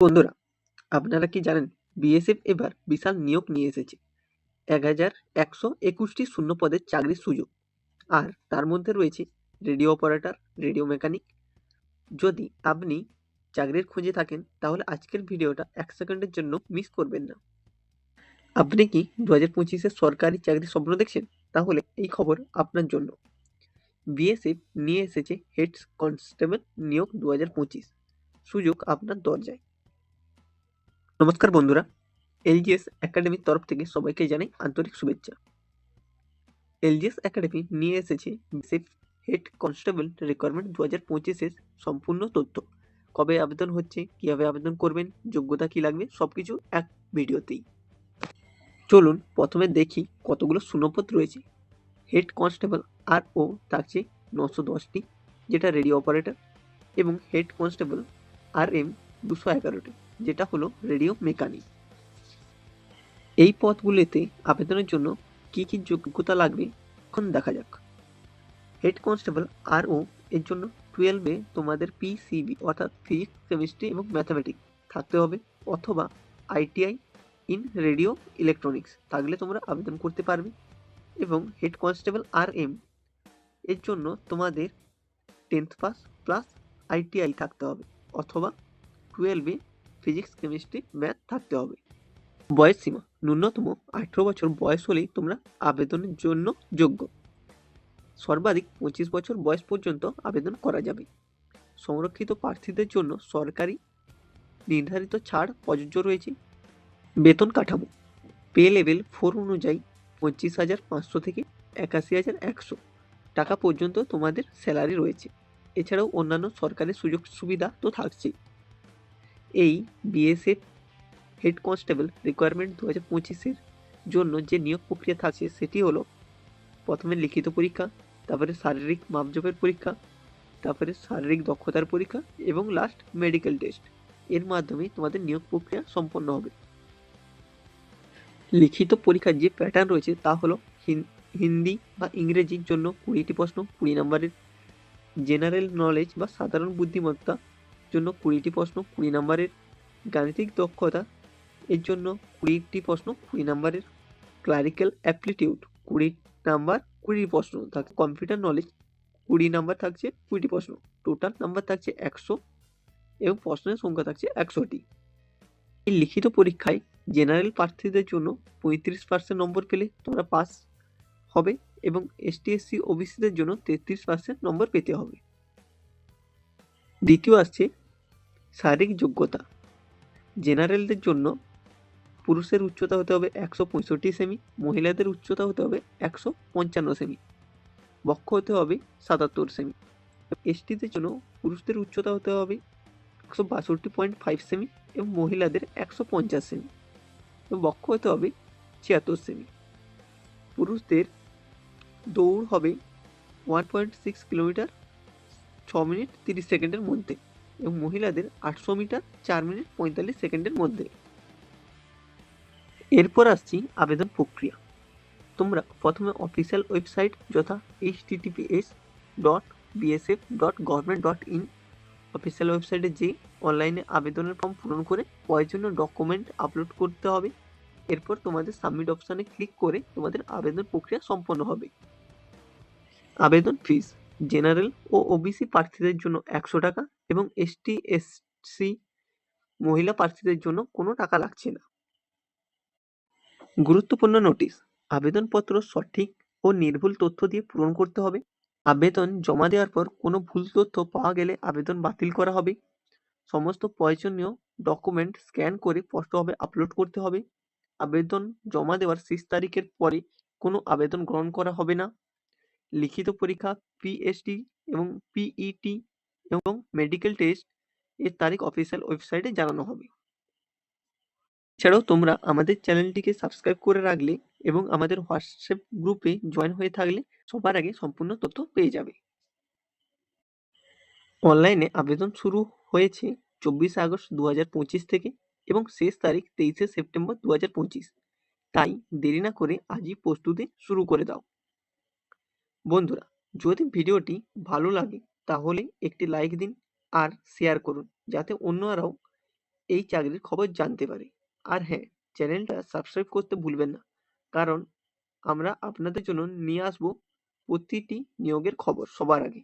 বন্ধুরা, আপনারা কি জানেন, বিএসএফ এবার বিশাল নিয়োগ নিয়ে এসেছে। এক হাজার একশো একুশটি শূন্য পদের চাকরির সুযোগ। আর তার মধ্যে রয়েছে রেডিও অপারেটর, রেডিও মেকানিক। যদি আপনি চাকরির খুঁজে থাকেন, তাহলে আজকের ভিডিওটা এক সেকেন্ডের জন্য মিস করবেন না। আপনি কি দু হাজার পঁচিশে সরকারি চাকরির স্বপ্ন দেখছেন? তাহলে এই খবর আপনার জন্য। বিএসএফ নিয়ে এসেছে হেড কনস্টেবল নিয়োগ দু হাজার পঁচিশ। সুযোগ আপনার দরজায়। নমস্কার বন্ধুরা, এলজিএস একাডেমির তরফ থেকে সবাইকে জানাই আন্তরিক শুভেচ্ছা। এলজিএস একাডেমি নিয়ে এসেছে বিসেফ হেড কনস্টেবল রিকোয়ারমেন্ট দু হাজার পঁচিশের সম্পূর্ণ তথ্য। কবে আবেদন হচ্ছে, কীভাবে আবেদন করবেন, যোগ্যতা কী লাগবে সব কিছু এক ভিডিওতেই। চলুন প্রথমে দেখি কতগুলো শূন্যপদ রয়েছে। হেড কনস্টেবল আর ও থাকছে নশো দশটি, যেটা রেডিও অপারেটর, এবং হেড কনস্টেবল আর এম দুশো এগারোটি। যেটা হলো রেডিও মেকানিক। এই পদগুলিতে আবেদনের জন্য কি কি যোগ্যতা লাগবে, এখন দেখা যাক। হেড কনস্টেবল আর ও এর জন্য টুয়েলভে তোমাদের পিসিবি অর্থাৎ ফিজিক্স, কেমিস্ট্রি এবং ম্যাথামেটিক্স থাকতে হবে অথবা আইটিআই ইন রেডিও ইলেকট্রনিক্স থাকলে তোমরা আবেদন করতে পারবে এবং হেড কনস্টেবল আর এম এর জন্য তোমাদের টেন্থ পাস প্লাস আইটিআই থাকতে হবে অথবা টুয়েলভে ফিজিক্স কেমিস্ট্রি ম্যাথ থাকতে হবে। বয়স সীমা, ন্যূনতম আঠেরো বছর বয়স হলেই তোমরা আবেদনের জন্য যোগ্য। সর্বাধিক পঁচিশ বছর বয়স পর্যন্ত আবেদন করা যাবে। সংরক্ষিত প্রার্থীদের জন্য সরকারি নির্ধারিত ছাড় প্রযোজ্য রয়েছে। বেতন কাঠামো, পে লেভেল ফোর অনুযায়ী পঁচিশ হাজার পাঁচশো থেকে একাশি হাজার একশো টাকা পর্যন্ত তোমাদের স্যালারি রয়েছে। এছাড়াও অন্যান্য সরকারি সুযোগ সুবিধা তো থাকছেই। এই বিএসএফ হেড কনস্টেবল রিকোয়ারমেন্ট দু হাজার পঁচিশের জন্য যে নিয়োগ প্রক্রিয়া থাকছে সেটি হলো প্রথমে লিখিত পরীক্ষা, তারপরে শারীরিক মাপজোপের পরীক্ষা, তারপরে শারীরিক দক্ষতার পরীক্ষা এবং লাস্ট মেডিকেল টেস্ট এর মাধ্যমে তোমাদের নিয়োগ প্রক্রিয়া সম্পন্ন হবে। লিখিত পরীক্ষার যে প্যাটার্ন রয়েছে তা হলো হিন্দি বা ইংরেজির জন্য কুড়িটি প্রশ্ন, কুড়ি নম্বরের জেনারেল নলেজ বা সাধারণ বুদ্ধিমত্তা জন্য কুড়িটি প্রশ্ন কুড়ি নম্বরের গাণিতিক দক্ষতা, এর জন্য কুড়িটি প্রশ্ন কুড়ি নম্বরের ক্লারিক্যাল অ্যাপলিটিউড কুড়ি নাম্বার কুড়ি প্রশ্ন থাকছে কম্পিউটার নলেজ কুড়ি নাম্বার থাকছে কুড়িটি প্রশ্ন। টোটাল নাম্বার থাকছে একশো এবং প্রশ্নের সংখ্যা থাকছে একশোটি। এই লিখিত পরীক্ষায় জেনারেল প্রার্থীদের জন্য পঁয়ত্রিশ পার্সেন্ট নম্বর পেলে তোমরা পাস হবে এবং এসটি এসসি ওবিসিদের জন্য তেত্রিশ পার্সেন্ট নম্বর পেতে হবে। দ্বিতীয় আসছে শারীরিক যোগ্যতা। জেনারেলদের জন্য পুরুষের উচ্চতা হতে হবে একশো পঁয়ষট্টি সেমি, মহিলাদের উচ্চতা হতে হবে একশো পঞ্চান্ন সেমি, বক্ষ হতে হবে সাতাত্তর সেমি। এসটিদের জন্য পুরুষদের উচ্চতা হতে হবে একশো বাষট্টি পয়েন্ট ফাইভ সেমি এবং মহিলাদের একশো পঞ্চাশ সেমি, এবং বক্ষ হতে হবে ছিয়াত্তর সেমি। পুরুষদের দৌড় হবে ওয়ান পয়েন্ট সিক্স কিলোমিটার, ছ মিনিট তিরিশ সেকেন্ডের মধ্যে। এবং মহিলাদের আটশো মিটার, চার মিনিট, পঁয়তাল্লিশ সেকেন্ডের মধ্যে। এরপর আসছি আবেদন প্রক্রিয়া। তোমরা প্রথমে অফিসিয়াল ওয়েবসাইট যথা HTTPS dot BSF dot government dot in. Official ওয়েবসাইটে যে অনলাইনে আবেদনের ফর্ম পূরণ করে প্রয়োজনীয় ডকুমেন্ট আপলোড করতে হবে। এরপর তোমাদের সাবমিট অপশানে ক্লিক করে তোমাদের আবেদন প্রক্রিয়া সম্পন্ন হবে। আবেদন ফিস জেনারেল ও ওবিসি প্রার্থীদের জন্য একশো টাকা এবং এসটি এসসি মহিলা প্রার্থীদের জন্য কোনো টাকা লাগছে না। গুরুত্বপূর্ণ নোটিশ, আবেদনপত্র সঠিক ও নির্ভুল তথ্য দিয়ে পূরণ করতে হবে। আবেদন জমা দেওয়ার পর কোনো ভুল তথ্য পাওয়া গেলে আবেদন বাতিল করা হবে। সমস্ত প্রয়োজনীয় ডকুমেন্ট স্ক্যান করে স্পষ্টভাবে আপলোড করতে হবে। আবেদন জমা দেওয়ার শেষ তারিখের পরে কোনো আবেদন গ্রহণ করা হবে না। লিখিত পরীক্ষা পিএসটি এবং পিইটি এবং মেডিকেল টেস্ট এর তারিখ অফিসিয়াল ওয়েবসাইটে জানানো হবে। এছাড়াও তোমরা আমাদের চ্যানেলটিকে সাবস্ক্রাইব করে রাখলে এবং আমাদের হোয়াটসঅ্যাপ গ্রুপে জয়েন হয়ে থাকলে সবার আগে সম্পূর্ণ তথ্য পেয়ে যাবে। অনলাইনে আবেদন শুরু হয়েছে চব্বিশে আগস্ট দু হাজার পঁচিশ থেকে এবং শেষ তারিখ তেইশে সেপ্টেম্বর দু হাজার পঁচিশ। তাই দেরি না করে আজই প্রস্তুতি শুরু করে দাও। বন্ধুরা, যদি ভিডিওটি ভালো লাগে তাহলে একটি লাইক দিন আর শেয়ার করুন, যাতে অন্যরাও এই চাকরির খবর জানতে পারে। আর হ্যাঁ চ্যানেলটা সাবস্ক্রাইব করতে ভুলবেন না, কারণ আমরা আপনাদের জন্য নিয়ে আসব প্রতিটি নিয়োগের খবর সবার আগে।